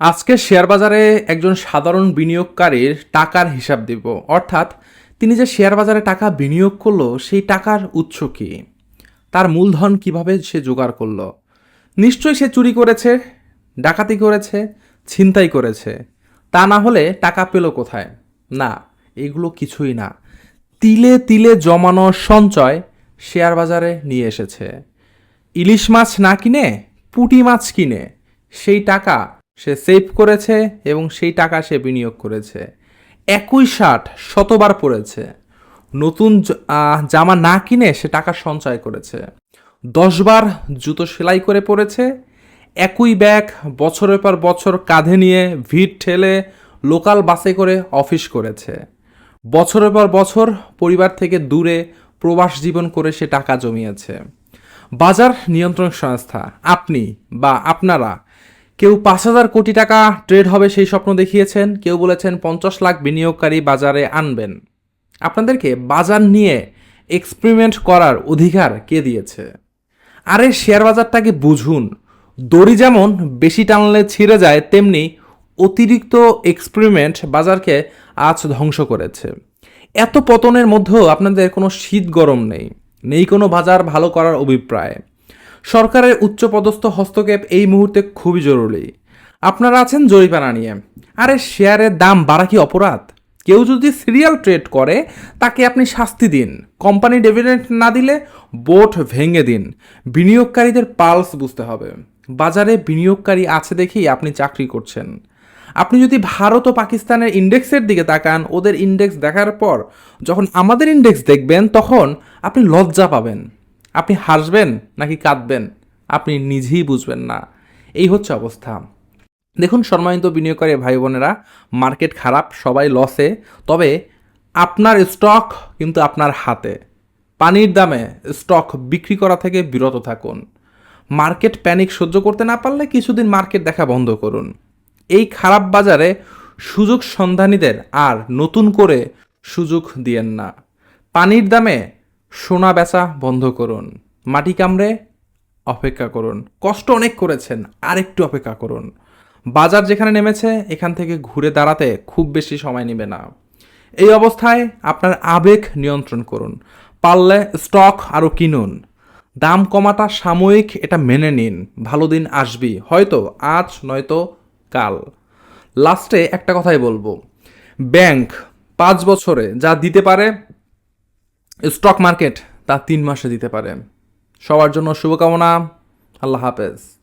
আজকে শেয়ার বাজারে একজন সাধারণ বিনিয়োগকারীর টাকার হিসাব দিব। অর্থাৎ তিনি যে শেয়ার বাজারে টাকা বিনিয়োগ করল, সেই টাকার উৎস কী? তার মূলধন কীভাবে সে জোগাড় করল? নিশ্চয়ই সে চুরি করেছে, ডাকাতি করেছে, ছিনতাই করেছে। তা না হলে টাকা পেল কোথায়? না, এগুলো কিছুই না। তিলে তিলে জমানো সঞ্চয় শেয়ার বাজারে নিয়ে এসেছে। ইলিশ মাছ না কিনে, পুঁটি মাছ কিনে, সেই টাকা সে সেভ করেছে এবং সেই টাকা সে বিনিয়োগ করেছে। একই ষাট শতবার পরেছে। নতুন জামা না কিনে সে টাকা সঞ্চয় করেছে। দশবার জুতো সেলাই করে পড়েছে একই ব্যাগ বছরের পর বছর কাঁধে নিয়ে ভিড় ঠেলে লোকাল বাসে করে অফিস করেছে। বছরের পর বছর পরিবার থেকে দূরে প্রবাস জীবন করে সে টাকা জমিয়েছে। বাজার নিয়ন্ত্রণ সংস্থা, আপনি বা আপনারা কেউ পাঁচ হাজার কোটি টাকা ট্রেড হবে সেই স্বপ্ন দেখিয়েছেন, কেউ বলেছেন পঞ্চাশ লাখ বিনিয়োগকারী বাজারে আনবেন। আপনাদেরকে বাজার নিয়ে এক্সপেরিমেন্ট করার অধিকার কে দিয়েছে? আরে শেয়ার বাজারটাকে বুঝুন, দড়ি যেমন বেশি টানলে ছিঁড়ে যায়, তেমনি অতিরিক্ত এক্সপেরিমেন্ট বাজারকে আজ ধ্বংস করেছে। এত পতনের মধ্যেও আপনাদের কোনো শীত গরম নেই নেই কোনো বাজার ভালো করার অভিপ্রায়। সরকারের উচ্চপদস্থ হস্তক্ষেপ এই মুহূর্তে খুবই জরুরি। আপনারা আছেন জরিপানা নিয়ে। আরে শেয়ারের দাম বাড়া কি অপরাধ? কেউ যদি সিরিয়াল ট্রেড করে, তাকে আপনি শাস্তি দিন। কোম্পানি ডেভিডেন্ট না দিলে বোট ভেঙে দিন। বিনিয়োগকারীদের পালস বুঝতে হবে। বাজারে বিনিয়োগকারী আছে দেখেই আপনি চাকরি করছেন। আপনি যদি ভারত ও পাকিস্তানের ইন্ডেক্সের দিকে তাকান, ওদের ইন্ডেক্স দেখার পর যখন আমাদের ইন্ডেক্স দেখবেন, তখন আপনি লজ্জা পাবেন। আপনি হাসবেন নাকি কাঁদবেন? আপনি নিজেই বুঝবেন না। এই হচ্ছে অবস্থা। দেখুন সম্মানিত বিনিয়োগকারী ভাই বোনেরা মার্কেট খারাপ, সবাই লসে তবে আপনার স্টক কিন্তু আপনার হাতে। পানির দামে স্টক বিক্রি করা থেকে বিরত থাকুন। মার্কেট প্যানিক সহ্য করতে না পারলে কিছুদিন মার্কেট দেখা বন্ধ করুন। এই খারাপ বাজারে সুযোগ সন্ধানীদের আর নতুন করে সুযোগ দিয়েন না। পানির দামে সোনা বেচা বন্ধ করুন, মাটি কামড়ে অপেক্ষা করুন, কষ্ট অনেক করেছেন আর একটু অপেক্ষা করুন। বাজার যেখানে নেমেছে, এখান থেকে ঘুরে দাঁড়াতে খুব বেশি সময় নেবে না। এই অবস্থায় আপনার আবেগ নিয়ন্ত্রণ করুন, পারলে স্টক আরও কিনুন। দাম কমাটা সাময়িক, এটা মেনে নিন, ভালো দিন আসবি হয়তো আজ, নয়তো কাল। লাস্টে একটা কথাই বলব, ব্যাংক পাঁচ বছরে যা দিতে পারে স্টক মার্কেট তা তিন মাসে দিতে পারে। সবার জন্য শুভকামনা। আল্লাহ হাফেজ।